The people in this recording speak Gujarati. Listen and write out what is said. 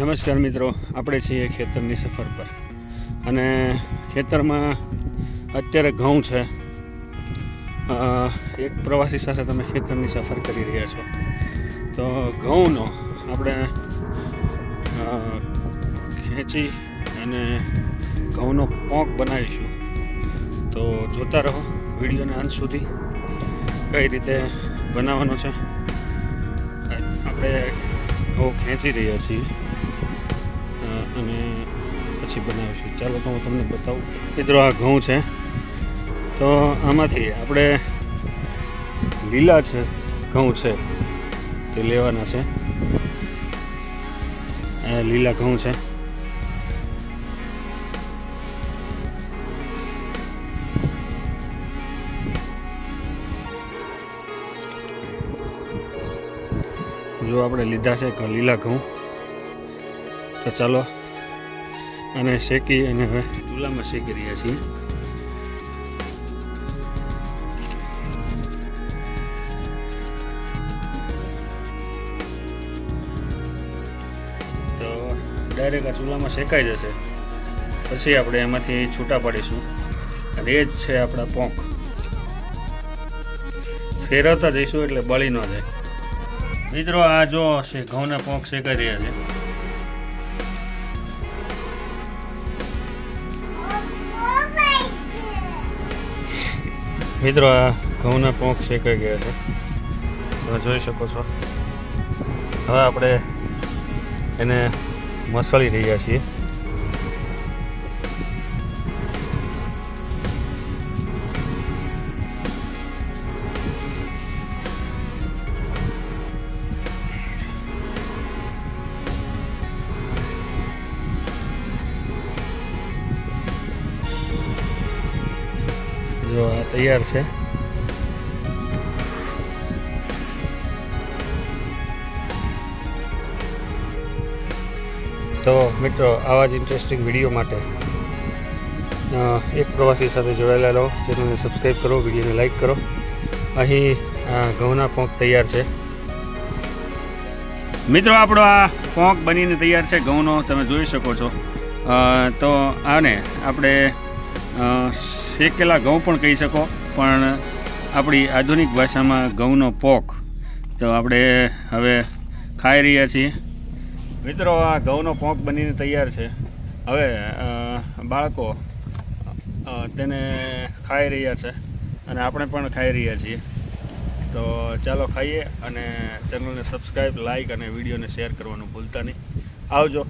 નમસ્કાર મિત્રો, આપણે છીએ ખેતરની સફર પર. અને ખેતરમાં અત્યારે ઘઉં છે. એક પ્રવાસી સાથે તમે ખેતરની સફર કરી રહ્યા છો. તો ઘઉંનો આપણે ખેંચી અને ઘઉંનો પોંક બનાવીશું. તો જોતા રહો વિડીયોના અંત સુધી કઈ રીતે બનાવવાનો છે. આપણે ઘઉં ખેંચી રહ્યા છીએ. અને પછી બનાવીશું. ચાલો તો હું તમને બતાવું. મિત્રો, આ ઘઉં છે. તો આમાંથી આપણે લીલા છે, ઘઉં છે, તે લેવાના છે. લીલા ઘઉં છે. જો આપણે લીધા છે લીલા ઘઉં. તો ચાલો અને શેકી અને હવે ચૂલામાં શેકી રહ્યા છીએ. તો ડાયરેક્ટ આ ચૂલામાં શેકાઈ જશે. પછી આપણે એમાંથી છૂટા પાડીશું. અને એ જ છે આપણા પોંક. ફેરવતા જઈશું એટલે બળી ન જાય. મિત્રો, આ જો છે ઘઉંના પોંક શેકાઈ રહ્યા છે. મિત્રો, આ ઘઉંના પોંક શેકાઈ ગયા છે. તમે જોઈ શકો છો. હવે આપણે એને મસળી રહ્યા છીએ. જો આ તૈયાર છે. તો મિત્રો, આવા જ ઇન્ટરેસ્ટિંગ વીડિયો માટે એક પ્રવાસી સાથે જોડાયેલા રહો, ચેનલને સબસ્ક્રાઈબ કરો, વિડીયોને લાઈક કરો. અહીં ઘઉંના પોંક તૈયાર છે. મિત્રો, આપણો આ પોંક બનીને તૈયાર છે, ઘઉંનો તમે જોઈ શકો છો. તો આને આપણે શેકેલા ઘઉં પણ કહી શકો, પણ આપણી આધુનિક ભાષામાં ઘઉંનો પોક, તો આપણે હવે ખાઈ રહ્યા છીએ. મિત્રો, આ ઘઉંનો પોંક બનીને તૈયાર છે. હવે બાળકો તેને ખાઈ રહ્યા છે અને આપણે પણ ખાઈ રહ્યા છીએ. તો ચાલો ખાઈએ અને ચેનલને સબસ્ક્રાઈબ લાઈક અને વિડીયોને શેર કરવાનું ભૂલતા નહીં. આવજો.